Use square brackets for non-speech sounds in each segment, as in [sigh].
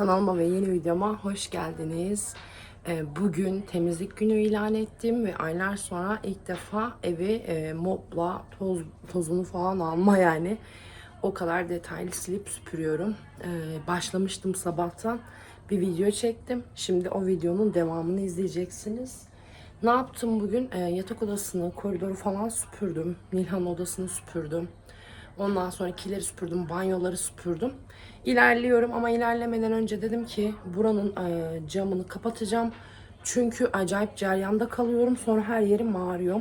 Kanalıma ve yeni videoma hoş geldiniz. Ee, Bugün temizlik günü ilan ettim ve aylar sonra ilk defa evi e, mopla toz, tozunu falan alma yani. O kadar detaylı silip süpürüyorum. Ee, Başlamıştım sabahtan bir video çektim. Şimdi o videonun devamını izleyeceksiniz. Ne yaptım bugün? Ee, yatak odasını, koridoru falan süpürdüm. Nilhan odasını süpürdüm. Ondan sonra kileri süpürdüm, banyoları süpürdüm. İlerliyorum ama ilerlemeden önce dedim ki buranın e, camını kapatacağım. Çünkü acayip ceryanda kalıyorum. Sonra her yerim ağrıyor.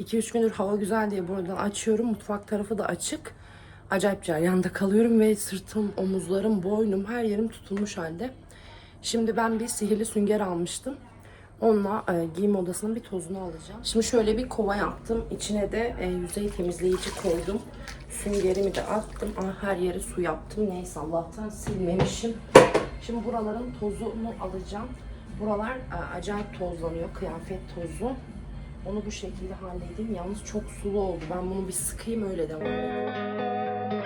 2-3 gündür hava güzel diye buradan açıyorum. Mutfak tarafı da açık. Acayip ceryanda kalıyorum ve sırtım, omuzlarım, boynum her yerim tutulmuş halde. Şimdi ben bir sihirli sünger almıştım. Onunla e, giyim odasının bir tozunu alacağım. Şimdi şöyle bir kova yaptım. İçine de e, yüzey temizleyici koydum. Süngerimi de attım. Ama her yere su yaptım. Neyse Allah'tan silmemişim. Şimdi buraların tozunu alacağım. Buralar e, acayip tozlanıyor. Kıyafet tozu. Onu bu şekilde halledeyim. Yalnız çok sulu oldu. Ben bunu bir sıkayım öyle devam edeyim.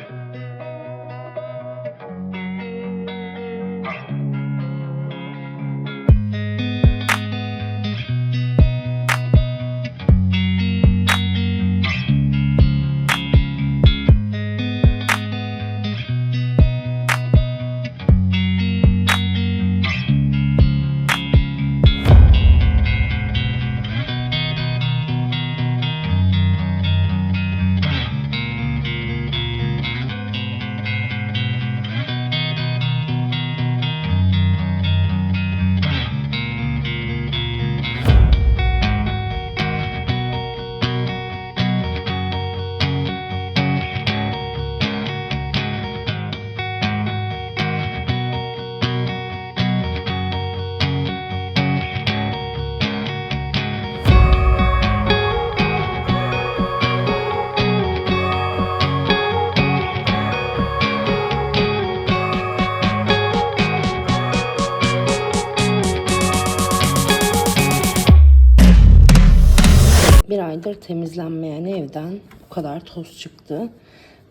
Toz çıktı.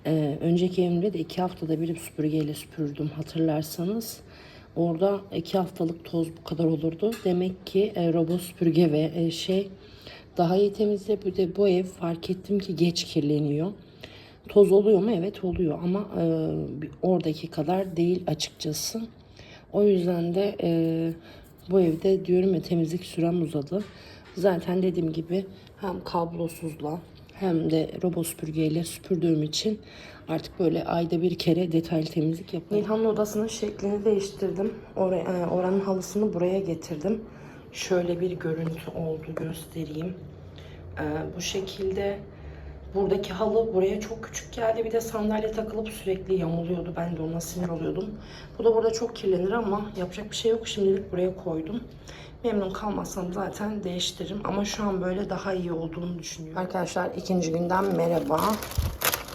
Ee, önceki evimde de iki haftada bir süpürgeyle süpürdüm hatırlarsanız. Orada iki haftalık toz bu kadar olurdu. Demek ki e, robot süpürge ve e, şey daha iyi temizle. Bir de bu ev fark ettim ki geç kirleniyor. Toz oluyor mu? Evet oluyor ama e, oradaki kadar değil açıkçası. O yüzden de e, bu evde diyorum ya temizlik sürem uzadı. Zaten dediğim gibi hem kablosuzla hem de robot süpürgeyle süpürdüğüm için artık böyle ayda bir kere detaylı temizlik yapıyorum. Nilhan'ın odasının şeklini değiştirdim. Oraya, e, oranın halısını buraya getirdim. Şöyle bir görüntü oldu göstereyim. E, bu şekilde Buradaki halı buraya çok küçük geldi. Bir de sandalye takılıp sürekli yamuluyordu. Ben de ona sinir oluyordum. Bu da burada çok kirlenir ama yapacak bir şey yok. Şimdilik buraya koydum. Memnun kalmazsam zaten değiştiririm. Ama şu an böyle daha iyi olduğunu düşünüyorum. Arkadaşlar ikinci günden merhaba.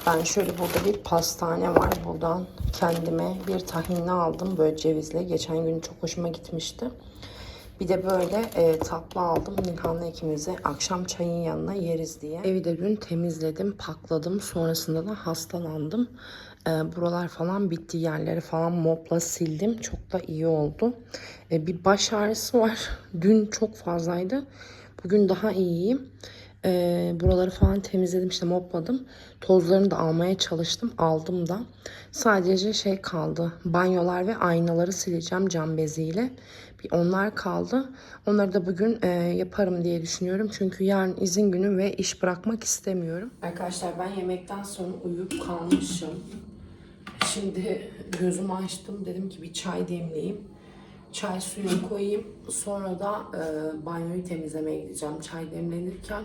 Ben şöyle burada bir pastane var. Buradan kendime bir tahinli aldım. Böyle cevizle. Geçen gün çok hoşuma gitmişti. Bir de böyle e, tatlı aldım. Nilhan'la ikimize akşam çayın yanına yeriz diye. Evi de dün temizledim, pakladım. Sonrasında da hastalandım. E, buralar falan bitti. Yerleri falan mopla sildim. Çok da iyi oldu. E, bir baş ağrısı var. [laughs] Dün çok fazlaydı. Bugün daha iyiyim. E, buraları falan temizledim işte mopladım. Tozlarını da almaya çalıştım. Aldım da. Sadece şey kaldı. Banyolar ve aynaları sileceğim cam beziyle. Bir onlar kaldı. Onları da bugün e, yaparım diye düşünüyorum. Çünkü yarın izin günü ve iş bırakmak istemiyorum. Arkadaşlar ben yemekten sonra uyuyup kalmışım. Şimdi gözümü açtım. Dedim ki bir çay demleyeyim. Çay suyunu koyayım. Sonra da e, banyoyu temizlemeye gideceğim. Çay demlenirken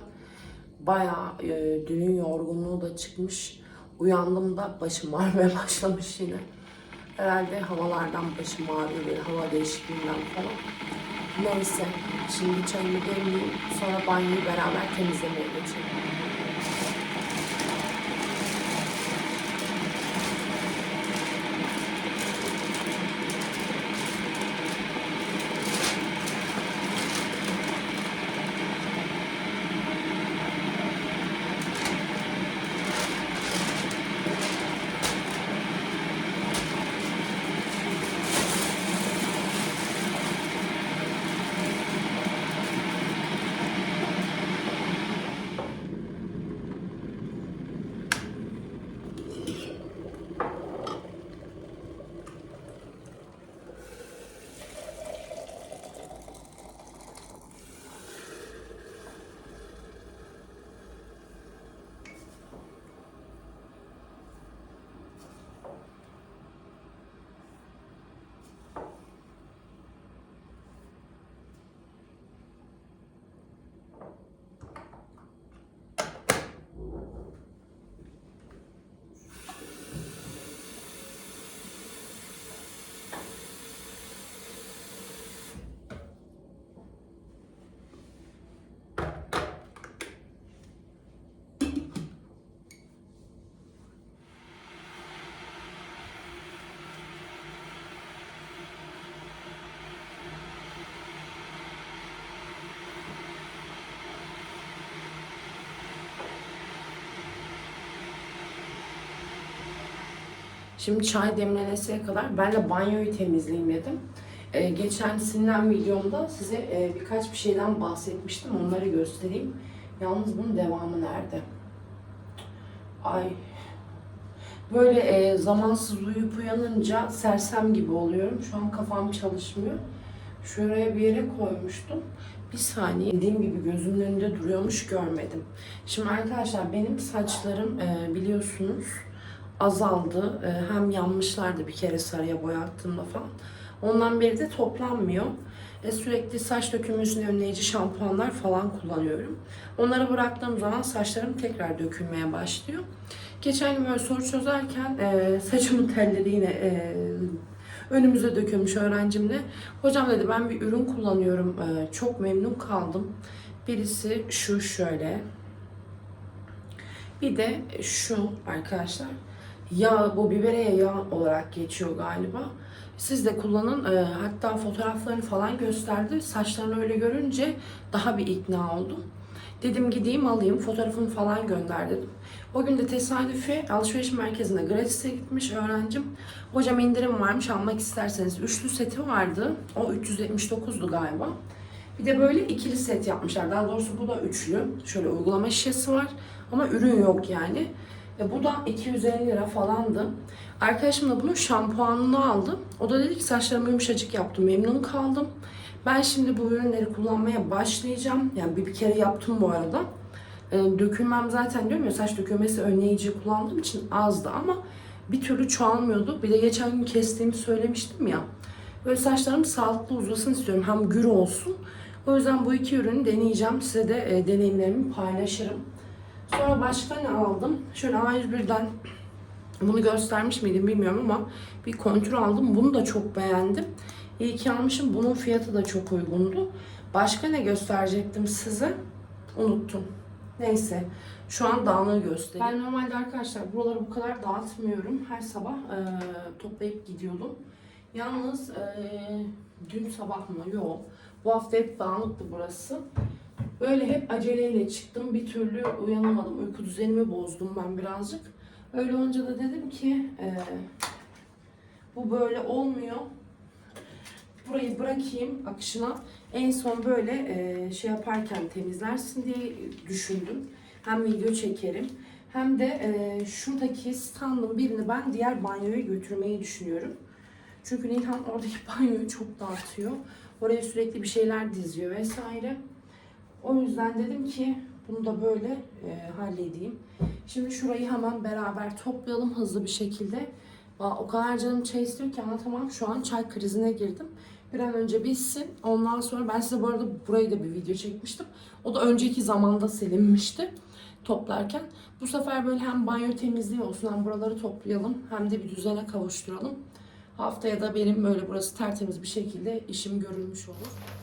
bayağı e, dünün yorgunluğu da çıkmış. Uyandım da başım [laughs] ağrımaya başlamış yine. Herhalde havalardan başım ağrıyor hava değişikliğinden falan. Neyse şimdi çayımı demleyeyim sonra banyoyu beraber temizlemeye geçelim. Şimdi çay demleneseye kadar ben de banyoyu temizleyeyim dedim. Ee, geçen silinen videomda size e, birkaç bir şeyden bahsetmiştim. Onları göstereyim. Yalnız bunun devamı nerede? Ay. Böyle e, zamansız uyuyup uyanınca sersem gibi oluyorum. Şu an kafam çalışmıyor. Şuraya bir yere koymuştum. Bir saniye dediğim gibi gözümün önünde duruyormuş görmedim. Şimdi arkadaşlar benim saçlarım e, biliyorsunuz azaldı. E, hem yanmışlardı bir kere sarıya boyattığımda falan. Ondan beri de toplanmıyor. E, sürekli saç dökülmesini önleyici şampuanlar falan kullanıyorum. Onları bıraktığım zaman saçlarım tekrar dökülmeye başlıyor. Geçen gün böyle soru çözerken e, saçımın telleri yine e, önümüze dökülmüş öğrencimle. Hocam dedi ben bir ürün kullanıyorum. e, çok memnun kaldım. Birisi şu şöyle. Bir de şu arkadaşlar. Yağ, bu bibereye yağ olarak geçiyor galiba. Siz de kullanın. E, hatta fotoğraflarını falan gösterdi. Saçlarını öyle görünce daha bir ikna oldum. Dedim gideyim alayım. Fotoğrafını falan gönder dedim. O gün de tesadüfi alışveriş merkezine gratis'e gitmiş öğrencim. Hocam indirim varmış almak isterseniz. Üçlü seti vardı. O 379'du galiba. Bir de böyle ikili set yapmışlar. Daha doğrusu bu da üçlü. Şöyle uygulama şişesi var. Ama ürün yok yani. E, bu da 250 lira falandı. Arkadaşım da bunun şampuanını aldı. O da dedi ki saçlarımı yumuşacık yaptım. Memnun kaldım. Ben şimdi bu ürünleri kullanmaya başlayacağım. Yani bir, bir kere yaptım bu arada. E, dökülmem zaten diyorum ya saç dökülmesi önleyici kullandığım için azdı ama bir türlü çoğalmıyordu. Bir de geçen gün kestiğimi söylemiştim ya. Böyle saçlarım sağlıklı uzasın istiyorum. Hem gür olsun. O yüzden bu iki ürünü deneyeceğim. Size de e, deneyimlerimi paylaşırım. Sonra başka ne aldım? Şöyle A101'den bunu göstermiş miydim bilmiyorum ama bir kontür aldım. Bunu da çok beğendim. İyi ki almışım. Bunun fiyatı da çok uygundu. Başka ne gösterecektim size? Unuttum. Neyse. Şu an dağınığı göstereyim. Ben normalde arkadaşlar buraları bu kadar dağıtmıyorum. Her sabah e, toplayıp gidiyordum. Yalnız e, dün sabah mı? Yok. Bu hafta hep dağınıktı burası. Böyle hep aceleyle çıktım. Bir türlü uyanamadım. Uyku düzenimi bozdum ben birazcık. Öyle olunca da dedim ki e, bu böyle olmuyor. Burayı bırakayım akışına. En son böyle e, şey yaparken temizlersin diye düşündüm. Hem video çekerim hem de e, şuradaki standın birini ben diğer banyoya götürmeyi düşünüyorum. Çünkü Nilhan oradaki [laughs] banyoyu çok dağıtıyor. Oraya sürekli bir şeyler diziyor vesaire. O yüzden dedim ki bunu da böyle e, halledeyim. Şimdi şurayı hemen beraber toplayalım hızlı bir şekilde. O kadar canım çay istiyor ki anlatamam. Şu an çay krizine girdim. Bir an önce bitsin. Ondan sonra ben size bu arada burayı da bir video çekmiştim. O da önceki zamanda silinmişti toplarken. Bu sefer böyle hem banyo temizliği olsun hem buraları toplayalım hem de bir düzene kavuşturalım. Haftaya da benim böyle burası tertemiz bir şekilde işim görülmüş olur.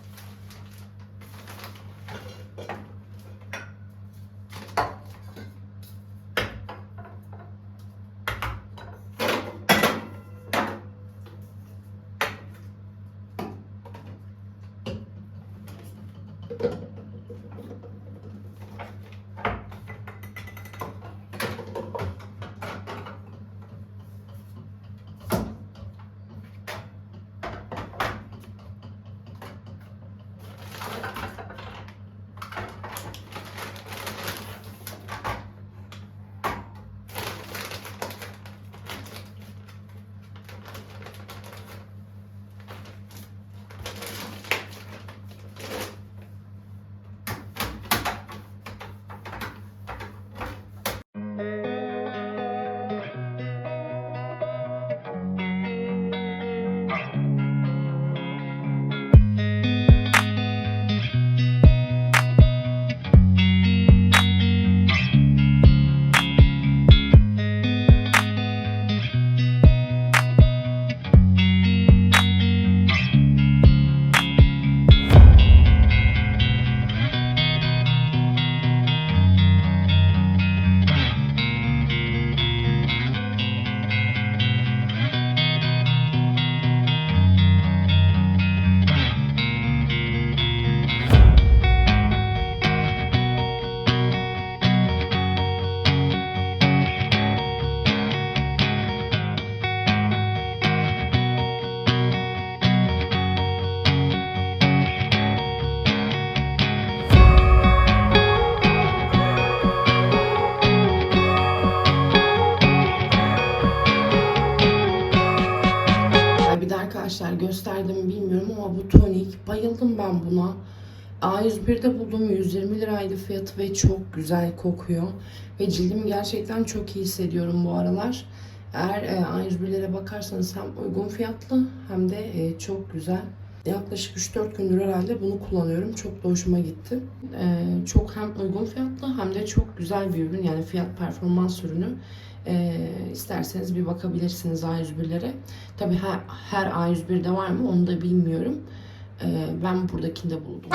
Kadar gösterdim bilmiyorum ama bu tonik. Bayıldım ben buna. A101'de buldum 120 liraydı fiyatı ve çok güzel kokuyor. Ve cildimi gerçekten çok iyi hissediyorum bu aralar. Eğer e, A101'lere bakarsanız hem uygun fiyatlı hem de e, çok güzel. Yaklaşık 3-4 gündür herhalde bunu kullanıyorum. Çok da hoşuma gitti. E, çok hem uygun fiyatlı hem de çok güzel bir ürün. Yani fiyat performans ürünü. E, isterseniz bir bakabilirsiniz A101'lere. Tabii her, her A101'de var mı onu da bilmiyorum. E, ben buradakinde buldum.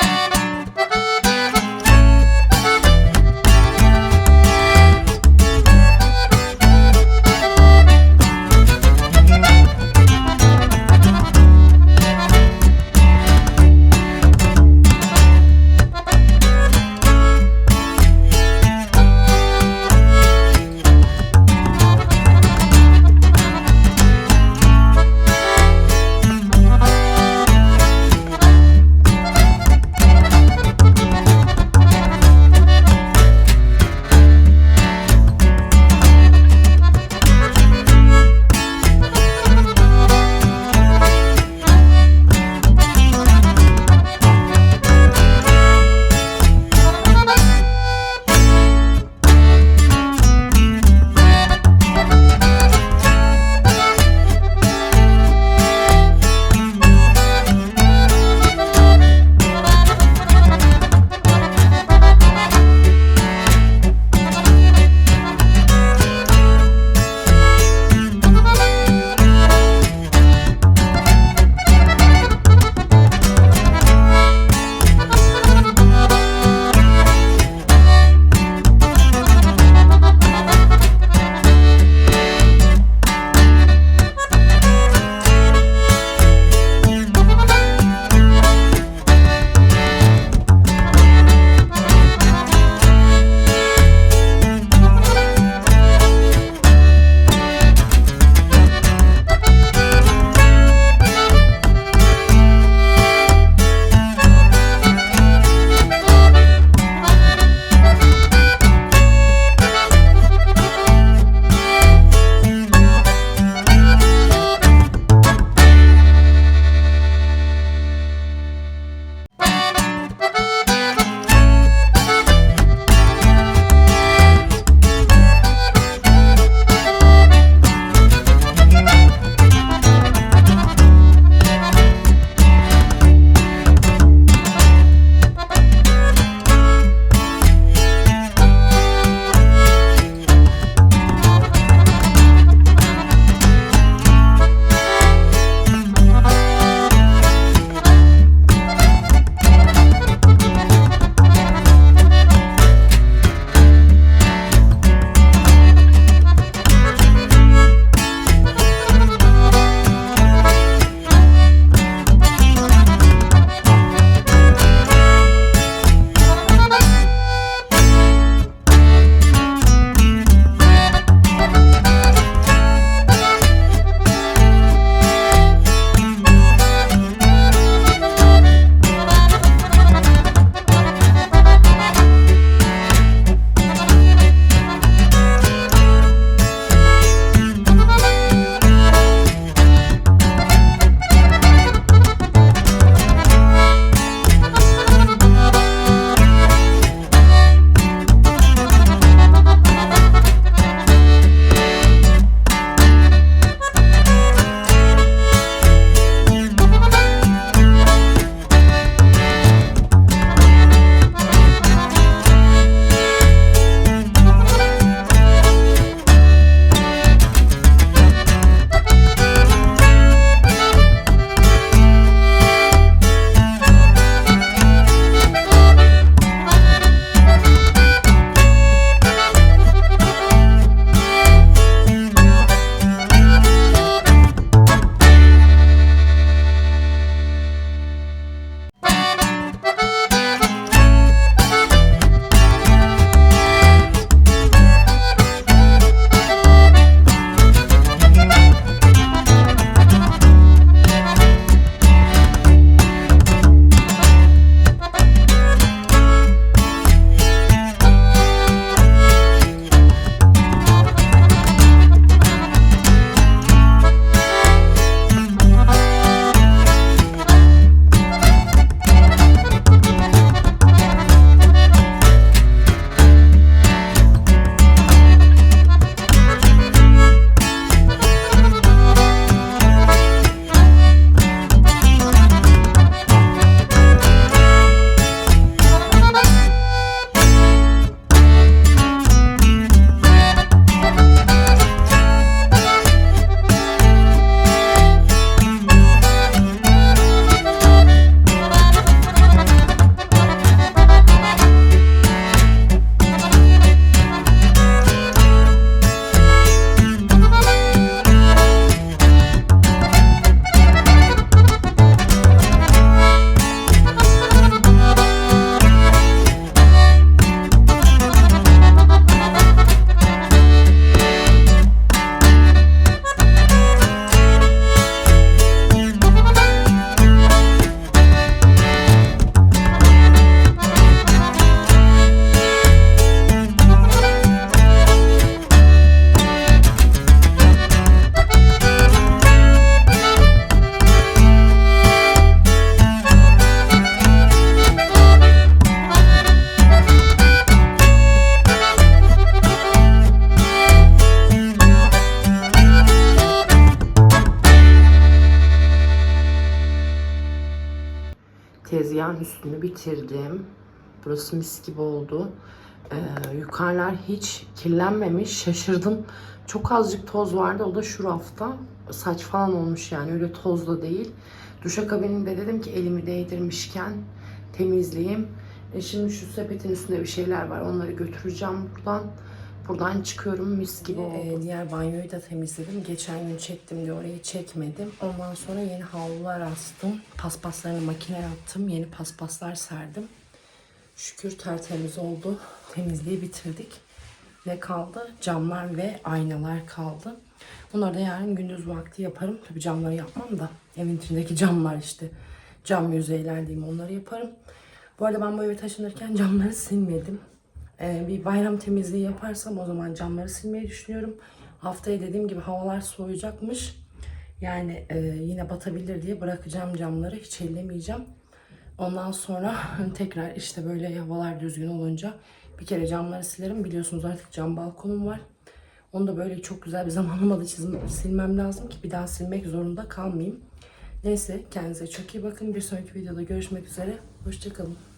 Bitirdim. Burası mis gibi oldu. Ee, yukarılar hiç kirlenmemiş. Şaşırdım. Çok azıcık toz vardı. O da şu rafta. Saç falan olmuş yani. Öyle tozla değil. Duşakabininde dedim ki elimi değdirmişken temizleyeyim. E şimdi şu sepetin üstünde bir şeyler var. Onları götüreceğim buradan. Buradan çıkıyorum mis gibi oldu. diğer banyoyu da temizledim. Geçen gün çektim diye orayı çekmedim. Ondan sonra yeni havlular astım. Paspaslarını makineye attım. Yeni paspaslar serdim. Şükür tertemiz oldu. Temizliği bitirdik. Ne kaldı? Camlar ve aynalar kaldı. Bunları da yarın gündüz vakti yaparım. Tabii camları yapmam da evin içindeki camlar işte. Cam yüzeyler diyeyim onları yaparım. Bu arada ben bu eve taşınırken camları silmedim. Ee, bir bayram temizliği yaparsam o zaman camları silmeyi düşünüyorum. Haftaya dediğim gibi havalar soğuyacakmış. Yani e, yine batabilir diye bırakacağım camları. Hiç ellemeyeceğim. Ondan sonra [laughs] tekrar işte böyle havalar düzgün olunca bir kere camları silerim. Biliyorsunuz artık cam balkonum var. Onu da böyle çok güzel bir [laughs] zaman olmadı çizim, silmem lazım ki bir daha silmek zorunda kalmayayım. Neyse kendinize çok iyi bakın. Bir sonraki videoda görüşmek üzere. Hoşçakalın.